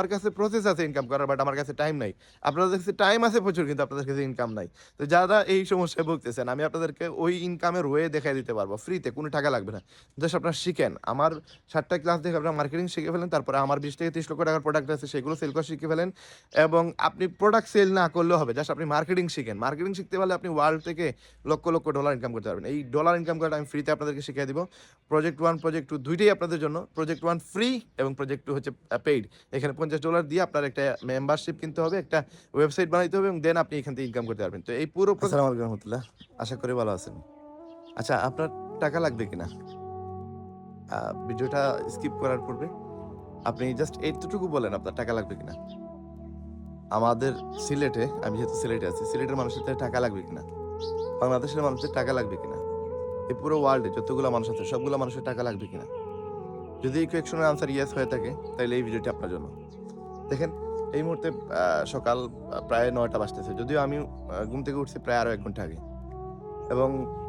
আমার কাছে প্রসেস আছে ইনকাম করার বাট আমার কাছে টাইম নাই। আপনাদের কাছে টাইম আছে প্রচুর, কিন্তু আপনাদের কাছে ইনকাম নাই। তো যারা এই সমস্যায় ভুগতেছেন, আমি আপনাদেরকে ওই ইনকামের ওয়ে দেখাই দিতে পারব। ফ্রিতে কোনো টাকা লাগবে না। জাস্ট আপনারা শিখেন। আমার সাতটা ক্লাস দেখে আপনারা মার্কেটিং শিখে ফেলেন, তারপরে আমার বিশ থেকে তিরিশ লক্ষ টাকার প্রোডাক্ট আছে, সেগুলো সেল করা শিখে ফেলেন। এবং আপনি প্রোডাক্ট সেল না করলেও হবে জাস্ট আপনি মার্কেটিং শিখেন। মার্কেটিং শিখতে পারলে আপনি ওয়ার্ল্ড থেকে লক্ষ লক্ষ ডলার ইনকাম করতে পারবেন। এই ডলার ইনকাম করাটা আমি ফ্রিতে আপনাদেরকে শিখিয়ে দিব। প্রজেক্ট ওয়ান প্রজেক্ট টু দুইটাই আপনাদের জন্য। প্রজেক্ট ওয়ান ফ্রি এবং প্রজেক্ট টু হচ্ছে পেইড এখানে পঞ্চাশ ডলার দিয়ে আপনার একটা মেম্বারশিপ কিনতে হবে একটা ওয়েবসাইট বানাইতে হবে এবং দেন আপনি এখান থেকে ইনকাম করতে পারবেন। তো এই পুরো আসসালামু আলাইকুম রহমতুল্লাহ। আশা করি ভালো আছেন। আচ্ছা আপনার টাকা লাগবে কিনা? ভিডিওটা স্কিপ করার পূর্বে আপনি জাস্ট এইটুকু বলেন আপনার টাকা লাগবে কিনা। আমাদের সিলেটে আমি যেহেতু সিলেটে আছি সিলেটের মানুষের টাকা লাগবে কিনা? বাংলাদেশের মানুষের টাকা লাগবে কিনা? এই পুরো ওয়ার্ল্ডে যতগুলো মানুষ আছে সবগুলো মানুষের টাকা লাগবে কিনা? যদি এই কোয়েকশনের আনসার ইয়েস হয়ে থাকে তাহলে এই ভিডিওটি আপনার জন্য। দেখেন, এই মুহূর্তে সকাল প্রায় নয়টা বাজতেছে। যদিও আমি ঘুম থেকে উঠছি প্রায় আরও এক ঘণ্টা আগে। এবং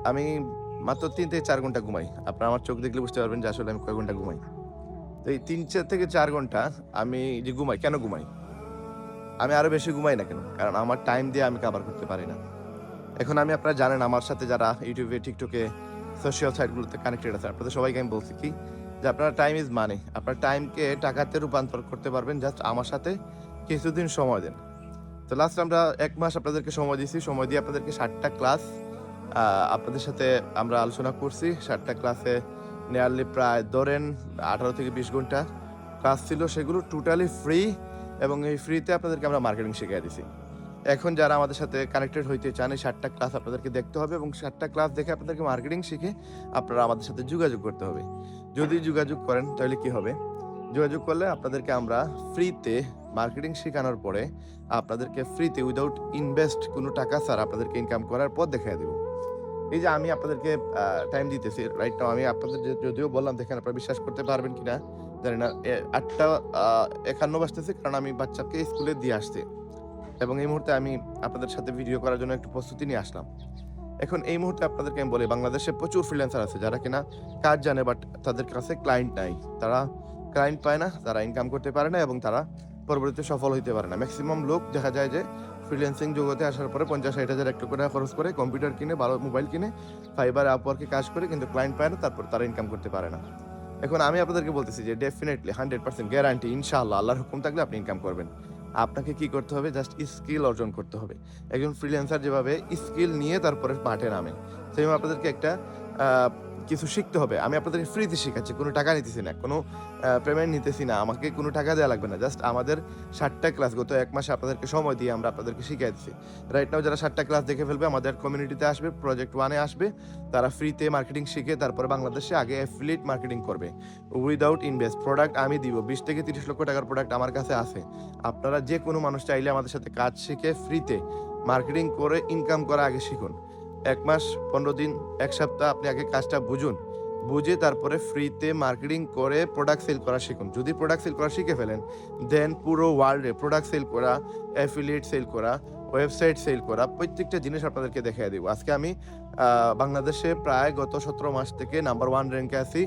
আমি মাত্র তিন থেকে চার ঘণ্টা ঘুমাই। আপনারা আমার চোখ দেখলে বুঝতে পারবেন যে আসলে আমি কয় ঘণ্টা ঘুমাই। তো এই তিন চার থেকে চার ঘণ্টা আমি যে ঘুমাই, কেন ঘুমাই? আমি আরও বেশি ঘুমাই না কেন? কারণ আমার টাইম দিয়ে আমি কাভার করতে পারি না। এখন আমি, আপনারা জানেন, আমার সাথে যারা ইউটিউবে, টিকটকে সোশ্যাল সাইটগুলোতে কানেক্টেড আছে, আপনাদের সবাইকে আমি বলছি কি যে আপনার টাইম ইজ মানি আপনার টাইমকে টাকাতে রূপান্তর করতে পারবেন জাস্ট আমার সাথে কিছুদিন সময় দেন। তো লাস্ট আমরা এক মাস আপনাদেরকে সময় দিয়েছি। সময় দিয়ে আপনাদেরকে ষাটটা ক্লাস আপনাদের সাথে আমরা আলোচনা করছি। ষাটটা ক্লাসে নিয়ারলি প্রায় ধরেন আঠারো থেকে বিশ ঘণ্টা ক্লাস ছিল। সেগুলো টোটালি ফ্রি এবং এই ফ্রিতে আপনাদেরকে আমরা মার্কেটিং শিখিয়ে দিছি এখন যারা আমাদের সাথে কানেক্টেড হইতে চান, এই ষাটটা ক্লাস আপনাদেরকে দেখতে হবে এবং ষাটটা ক্লাস দেখে আপনাদেরকে মার্কেটিং শিখে আপনারা আমাদের সাথে যোগাযোগ করতে হবে। যদি যোগাযোগ করেন, তাহলে কি হবে? যোগাযোগ করলে আপনাদেরকে আমরা ফ্রিতে মার্কেটিং শেখানোর পরে আপনাদেরকে ফ্রিতে উইদাউট ইনভেস্ট কোনো টাকা ছাড়া আপনাদেরকে ইনকাম করার পথ দেখাই দেবো। এই যে আমি আপনাদেরকে টাইম দিতেছি রাইট নাও আমি আপনাদের যদিও বললাম, দেখেন আপনারা বিশ্বাস করতে পারবেন কিনা, জানি না আটটা একান্ন বাজতেছে, কারণ আমি বাচ্চাকে স্কুলে দিয়ে আসছি। এবং এই মুহূর্তে আমি আপনাদের সাথে ভিডিও করার জন্য একটু প্রস্তুতি নিয়ে আসলাম। এখন এই মুহূর্তে আপনাদেরকে আমি বলি, বাংলাদেশে প্রচুর ফ্রিল্যান্সার আছে যারা কিনা কাজ জানে বাট তাদের কাছে ক্লায়েন্ট নাই। তারা ক্লায়েন্ট পায় না, তারা ইনকাম করতে পারে না এবং তারা পরবর্তীতে সফল হইতে পারে না। ম্যাক্সিমাম লোক দেখা যায় যে ফ্রিল্যান্সিং জগতে আসার পরে পঞ্চাশ ষাট হাজার, এক লক্ষ টাকা খরচ করে কম্পিউটার কিনে, ভালো মোবাইল কিনে ফাইবার আপওয়ার্কে কাজ করে কিন্তু ক্লায়েন্ট পায় না, তারপর তারা ইনকাম করতে পারে না। এখন আমি আপনাদেরকে বলতেছি যে ডেফিনেটলি হান্ড্রেড পার্সেন্ট গ্যারান্টি ইনশাআল্লাহ, আল্লাহর হুকুম থাকলে আপনি ইনকাম করবেন। আপনাকে কি করতে হবে? জাস্ট স্কিল অর্জন করতে হবে। একজন ফ্রিল্যান্সার যেভাবে স্কিল নিয়ে তারপরে মাঠে নামে সেভাবে আপনাদেরকে একটা কিছু শিখতে হবে। আমি আপনাদেরকে ফ্রিতে শেখাচ্ছি, কোনো টাকা নিতেছি না, কোনো পেমেন্ট নিতেছি না, আমাকে কোনো টাকা দেওয়া লাগবে না জাস্ট আমাদের ষাটটা ক্লাস গত এক মাসে আপনাদেরকে সময় দিয়ে আমরা আপনাদেরকে শিখিয়ে দিচ্ছি। রাইট নাও যারা ষাটটা ক্লাস দেখে ফেলবে, আমাদের কমিউনিটিতে আসবে প্রজেক্ট ওয়ানে আসবে, তারা ফ্রিতে মার্কেটিং শিখে তারপরে বাংলাদেশে আগে অ্যাফিলিয়েট মার্কেটিং করবে। উইদাউট ইনভেস্ট প্রোডাক্ট আমি দিব, বিশ থেকে তিরিশ লক্ষ টাকার প্রোডাক্ট আমার কাছে আছে। আপনারা যে কোনো মানুষ চাইলে আমাদের সাথে কাজ শিখে ফ্রিতে মার্কেটিং করে ইনকাম করা আগে শিখুন। এক মাস, পনেরো দিন, এক সপ্তাহ আপনি আগে কাজটা বুঝুন। বুঝে তারপরে ফ্রিতে মার্কেটিং করে প্রোডাক্ট সেল করা শিখুন। যদি প্রোডাক্ট সেল করা শিখে ফেলেন দেন পুরো ওয়ার্ল্ডে প্রোডাক্ট সেল করা অ্যাফিলিয়েট সেল করা ওয়েবসাইট সেল করা, প্রত্যেকটা জিনিস আপনাদেরকে দেখাই দেবো। আজকে আমি বাংলাদেশে প্রায় গত সতেরো মাস থেকে নাম্বার ওয়ান র্যাঙ্কে আছি।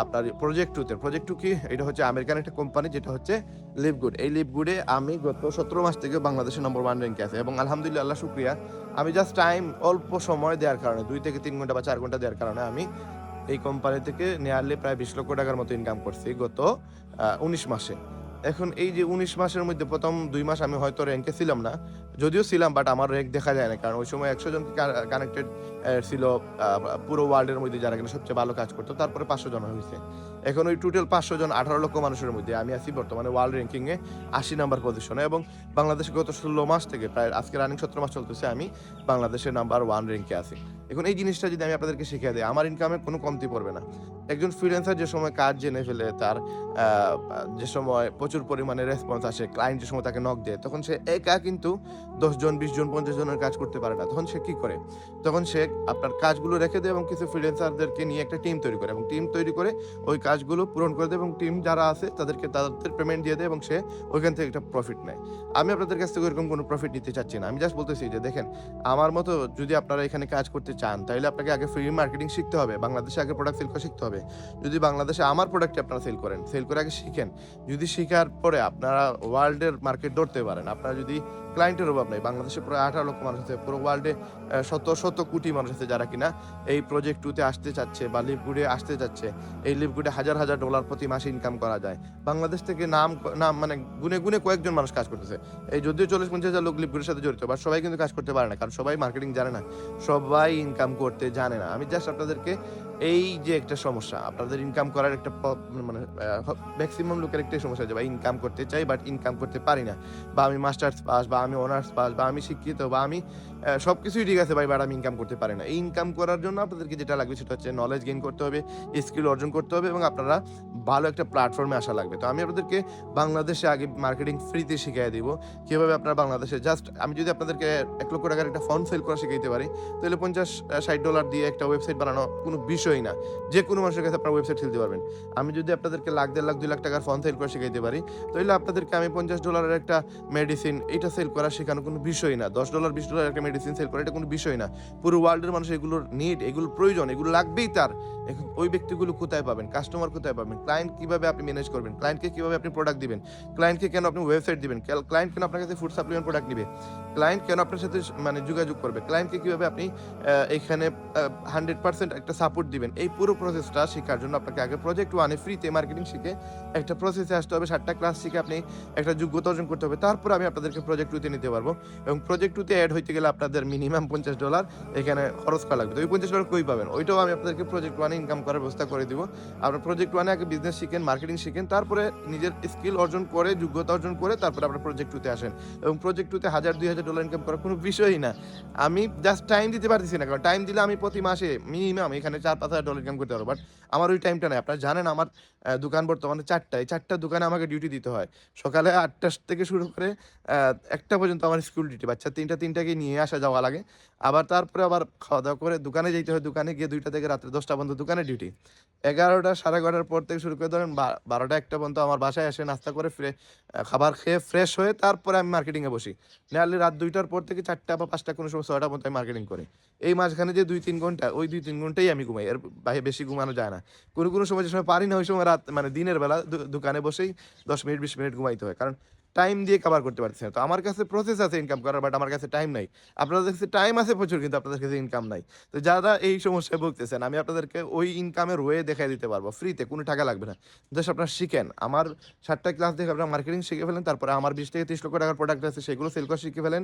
আপনার প্রজেক্ট টুতে প্রজেক্ট টু কি? এটা হচ্ছে আমেরিকান একটা কোম্পানি যেটা হচ্ছে লিভগুড এই লিভগুডে আমি গত সতেরো মাস থেকে বাংলাদেশের নম্বর ওয়ান র্যাঙ্কে আছে এবং আলহামদুলিল্লাহ, আল্লাহ শুক্রিয়া। আমি জাস্ট টাইম অল্প সময় দেওয়ার কারণে, দুই থেকে তিন ঘণ্টা বা চার ঘণ্টা দেওয়ার কারণে আমি এই কোম্পানি থেকে নিয়ারলি প্রায় বিশ লক্ষ টাকার মতো ইনকাম করছি গত উনিশ মাসে। এখন এই যে উনিশ মাসের মধ্যে প্রথম দুই মাস আমি হয়তো র্যাঙ্কে ছিলাম না যদিও ছিলাম বাট আমার র্যাঙ্ক দেখা যায় না। কারণ ওই সময় একশো জন কানেক্টেড ছিল পুরো ওয়ার্ল্ডের মধ্যে যারা কিনা সবচেয়ে ভালো কাজ করতো, তারপরে পাঁচশো জন হয়েছে। এখন ওই টোটাল পাঁচশো জন আঠারো লক্ষ মানুষের মধ্যে। আমি আছি বর্তমানে ওয়ার্ল্ড র্যাঙ্কিংয়ে আশি নাম্বার পজিশনে এবং বাংলাদেশে গত ষোলো মাস থেকে প্রায়, আজকে রানিং সতেরো মাস চলতেছে, আমি বাংলাদেশের নাম্বার ওয়ান র্যাঙ্কে আছি। এখন এই জিনিসটা যদি আমি আপনাদেরকে শিখিয়ে দিই, আমার ইনকামে কোনো কমতি পড়বে না। একজন ফ্রিল্যান্সার যে সময় কাজ জেনে ফেলে, তার যে সময় প্রচুর পরিমাণে রেসপন্স আসে ক্লায়েন্ট যে সময় তাকে নক দেয়, তখন সে একা কিন্তু দশ জন বিশ জন পঞ্চাশ জনের কাজ করতে পারে না। তখন সে কি করে? তখন সে আপনার কাজগুলো রেখে দেয় এবং কিছু ফ্রিল্যান্সারদেরকে নিয়ে একটা টিম তৈরি করে। এবং টিম তৈরি করে ওই কাজগুলো পূরণ করে দেয় এবং টিম যারা আছে, তাদেরকে তাদের পেমেন্ট দিয়ে দেয় এবং সে ওইখান থেকে একটা প্রফিট নেয়। আমি আপনাদের কাছ থেকে এরকম কোনো প্রফিট নিতে চাচ্ছি না। আমি জাস্ট বলতেছি যে, দেখেন, আমার মতো যদি আপনারা এখানে কাজ করতে চান তাহলে আপনাকে আগে ফ্রি মার্কেটিং শিখতে হবে। বাংলাদেশে আগে প্রোডাক্ট সেল করা শিখতে হবে। যদি বাংলাদেশে আমার প্রোডাক্টটি আপনারা সেল করেন সেল করে আগে শিখেন। যদি শেখার পরে আপনারা ওয়ার্ল্ডের মার্কেট ধরতে পারেন, আপনারা যদি ক্লায়েন্টের অভাব নেই। বাংলাদেশে প্রায় আঠারো লক্ষ মানুষ আছে। পুরো ওয়ার্ল্ডে শত শত কোটি মানুষ আছে যারা কিনা এই প্রজেক্ট টুতে আসতে চাচ্ছে বা লিপগুডে আসতে যাচ্ছে এই লিপগুডে হাজার হাজার ডলার প্রতি মাসে ইনকাম করা যায়। বাংলাদেশ থেকে নাম নাম মানে গুনে গুনে কয়েকজন মানুষ কাজ করতেছে। এই যদিও চল্লিশ, পঞ্চাশ হাজার লোক লিপগুডের সাথে জড়িত বা সবাই কিন্তু কাজ করতে পারে না, কারণ সবাই মার্কেটিং জানে না। সবাই ইনকাম করতে জানে না। আমি জাস্ট আপনাদেরকে এই যে একটা সমস্যা, আপনাদের ইনকাম করার একটা মানে ম্যাক্সিমাম লোকের একটাই সমস্যা যে ভাই ইনকাম করতে চাই বাট ইনকাম করতে পারি না। বা আমি মাস্টার্স পাস বা আমি অনার্স পাস বা আমি শিক্ষিত বা আমি সব কিছুই ঠিক আছে ভাই বাট আমি ইনকাম করতে পারি না। এই ইনকাম করার জন্য আপনাদেরকে যেটা লাগবে সেটা হচ্ছে নলেজ গেইন করতে হবে স্কিল অর্জন করতে হবে এবং আপনারা ভালো একটা প্ল্যাটফর্মে আসা লাগবে। তো আমি আপনাদেরকে বাংলাদেশে আগে মার্কেটিং ফ্রিতে শিখিয়ে দিব। কীভাবে আপনারা বাংলাদেশে জাস্ট আমি যদি আপনাদেরকে এক লক্ষ টাকার একটা ফর্ম সেল করা শিখাইতে পারি, তাহলে পঞ্চাশ ষাট ডলার দিয়ে একটা ওয়েবসাইট বানানো কোনো বিষয়ই না। যে কোনো মানুষের কাছে আপনার ওয়েবসাইট খেলতে পারবেন। আমি যদি আপনাদেরকে লাখ, দেড় লাখ, দুই লাখ টাকার ফর্ম সেল করে শিখাইতে পারি, তাহলে আপনাদেরকে আমি পঞ্চাশ ডলারের একটা মেডিসিন এটা সেল করা শেখানো কোনো বিষয় না। দশ ডলার, বিশ ডলার একটা মেডিসিন সেল করা, এটা কোনো বিষয় না। পুরো ওয়ার্ল্ডের মানুষ এগুলোর নিড এগুলোর প্রয়োজন, এগুলো লাগবেই তার। এখন ওই ব্যক্তিগুলো কোথায় পাবেন? কাস্টমার কোথায় পাবেন? ক্লায়েন্ট কীভাবে আপনি ম্যানেজ করবেন? ক্লায়েন্টকে কীভাবে আপনি প্রোডাক্ট দিবেন? ক্লায়েন্টকে কেন আপনি ওয়েবসাইট দিবেন? ক্লায়েন্ট কেন আপনার কাছে ফুড সাপ্লিমেন্ট প্রোডাক্ট নিবে? ক্লায়েন্ট কেন আপনার সাথে মানে যোগাযোগ করবে? ক্লায়েন্টকে কীভাবে আপনি এখানে হান্ড্রেড পার্সেন্ট একটা সাপোর্ট দিবেন? এই পুরো প্রসেসটা শেখার জন্য আপনাকে আগে প্রজেক্ট ওয়ানে ফ্রিতে মার্কেটিং শিখে একটা প্রসেসে আসতে হবে, সাতটা ক্লাস শিখে আপনি একটা যোগ্যতা অর্জন করতে হবে। তারপর আমি আপনাদেরকে প্রজেক্ট টুতে নিতে পারব। এবং প্রজেক্ট টুতে অ্যাড হইতে গেলে আপনাদের মিনিমাম পঞ্চাশ ডলার এখানে খরচ করা লাগবে। তো ওই পঞ্চাশ ডলার কই পাবেন? ওইটাও আমি আপনাদেরকে প্রজেক্ট ওয়ানে ইনকাম করার ব্যবস্থা করে দিব। আপনার প্রজেক্ট ওয়ানে আগে বিজনেস শিখেন মার্কেটিং শিখেন, তারপরে নিজের স্কিল অর্জন করে, যোগ্যতা অর্জন করে তারপরে আপনার প্রজেক্ট টুতে আসেন। এবং প্রজেক্ট টুতে হাজার, দুই হাজার ডলার ইনকাম করার কোনো বিষয়ই না। আমি জাস্ট টাইম দিতে পারতেছি না, কারণ টাইম দিলে আমি প্রতি মাসে মিনিমাম এখানে চার, পাঁচ হাজার ডলার ইনকাম করতে পারব। বাট আমার ওই টাইমটা নেই। আপনারা জানেন আমার দোকান বর্তমানে চারটায়। চারটা দোকানে আমাকে ডিউটি দিতে হয়। সকালে আটটা থেকে শুরু করে একটা পর্যন্ত আমার স্কুল ডিউটি বাচ্চা তিনটা, তিনটাকে নিয়ে আসা যাওয়া লাগে। আবার তারপরে আবার খাওয়া দাওয়া করে দোকানে যেতে হয়। দোকানে গিয়ে দুইটা থেকে রাত্রে দশটা পর্যন্ত দোকানে ডিউটি এগারোটা, সাড়ে এগারোটার পর থেকে শুরু করে ধরেন বারোটা একটা পর্যন্ত আমার বাসায় এসে নাস্তা করে ফ্রে খাবার খেয়ে ফ্রেশ হয়ে তারপরে আমি মার্কেটিংয়ে বসি। নাহলে রাত দুইটার পর থেকে চারটা বা পাঁচটা কোনো সময় ছয়টা পর্যন্ত আমি মার্কেটিং করি। এই মাঝখানে যে দুই তিন ঘণ্টা, ওই দুই তিন ঘন্টাই আমি ঘুমাই। এর বাইরে বেশি ঘুমানো যায় না। কোনো কোনো সময় যে সময় পারি না, ওই সময় রাত মানে দিনের বেলা দোকানে বসেই দশ মিনিট, বিশ মিনিট ঘুমাইতে হয়। কারণ টাইম দিয়ে কভার করতে পারছি না। তো আমার কাছে প্রসেস আছে ইনকাম করার বাট আমার কাছে টাইম নাই। আপনাদের কাছে টাইম আছে প্রচুর, কিন্তু আপনাদের কাছে ইনকাম নাই। তো যারা এই সমস্যায় ভুগতেছেন, আমি আপনাদেরকে ওই ইনকামের ওয়ে দেখাই দিতে পারব। ফ্রিতে কোনো টাকা লাগবে না। জাস্ট আপনারা শিখেন। আমার সাতটা ক্লাস দেখে আপনারা মার্কেটিং শিখে ফেলেন, তারপরে আমার বিশ থেকে তিরিশ লক্ষ টাকার প্রোডাক্ট আছে, সেগুলো সেল করা শিখে ফেলেন।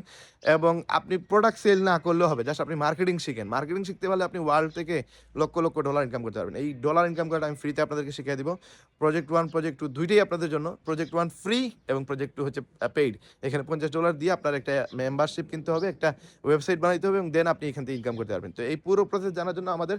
এবং আপনি প্রোডাক্ট সেল না করলেও হবে জাস্ট আপনি মার্কেটিং শিখেন। মার্কেটিং শিখতে পারলে আপনি ওয়ার্ল্ড থেকে লক্ষ লক্ষ ডলার ইনকাম করতে পারবেন। এই ডলার ইনকাম করাটা আমি ফ্রিতে আপনাদেরকে শিখিয়ে দিব। প্রজেক্ট ওয়ান প্রজেক্ট টু দুইটাই আপনাদের জন্য। প্রজেক্ট ওয়ান ফ্রি এবং প্রজেক্ট টু হচ্ছে পেইড এখানে পঞ্চাশ ডলার দিয়ে আপনার একটা মেম্বারশিপ কিনতে হবে, একটা ওয়েবসাইট বানাইতে হবে এবং দেন আপনি এখান থেকে ইনকাম করতে পারবেন। তো এই পুরো প্রসেস জানার জন্য আমাদের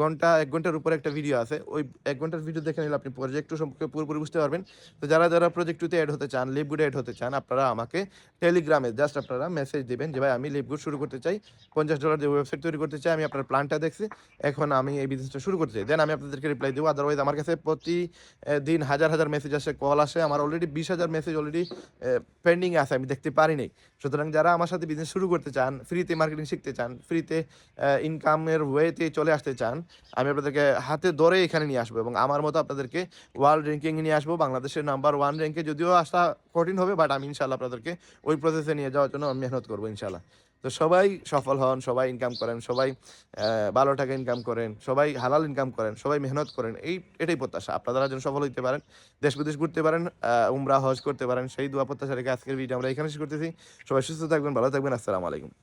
ঘণ্টা, এক ঘণ্টার উপরে একটা ভিডিও আছে। ওই এক ঘণ্টার ভিডিও দেখে নিলে আপনি প্রজেক্ট টু সম্পর্কে পুরোপুরি বুঝতে পারবেন। তো যারা যারা প্রজেক্ট টুতে অ্যাড হতে চান লিপগুড অ্যাড হতে চান, আপনারা আমাকে টেলিগ্রামে জাস্ট আপনারা মেসেজ দেবেন যে, ভাই, আমি লিপগুড শুরু করতে চাই। পঞ্চাশ ডলার যে ওয়েবসাইট তৈরি করতে চাই। আমি আপনার প্ল্যানটা দেখছি। এখন আমি এই বিজনেসটা শুরু করতে চাই। দেন আমি আপনাদেরকে রিপ্লাই দেবো। আদারওয়াইজ আমার কাছে প্রতি দিন হাজার হাজার মেসেজ আসে কল আসে। আমার অলরেডি বিশ হাজার মেসেজ অলরেডি পেন্ডিং আছে, আমি দেখতে পারিনি। সুতরাং যারা আমার সাথে বিজনেস শুরু করতে চান ফ্রিতে মার্কেটিং শিখতে চান ফ্রিতে ইনকামের ওয়েতে চলে আসতে চান, আমি আপনাদেরকে হাতে ধরে এখানে নিয়ে আসব এবং আমার মতো আপনাদেরকে ওয়ার্ল্ড র্যাঙ্কিং নিয়ে আসব। বাংলাদেশের নাম্বার ওয়ান র্যাঙ্কে যদিও আসা কঠিন হবে বাট আমি ইনশাল্লাহ আপনাদেরকে ওই প্রসেসে নিয়ে যাওয়ার জন্য আমি মেহনত করব ইনশাল্লাহ তো সবাই সফল হন, সবাই ইনকাম করেন, সবাই ভালো টাকা ইনকাম করেন, সবাই হালাল ইনকাম করেন, সবাই মেহনত করেন, এই, এটাই প্রত্যাশা। আপনারা যেন সফল হইতে পারেন, দেশ বিদেশ ঘুরতে পারেন উমরা, হজ করতে পারেন, সেই দোয়া প্রত্যাশা রেখে আজকের ভিডিও আমরা এখানে শেষ করতেছি। সবাই সুস্থ থাকবেন, ভালো থাকবেন, আসসালামু আলাইকুম।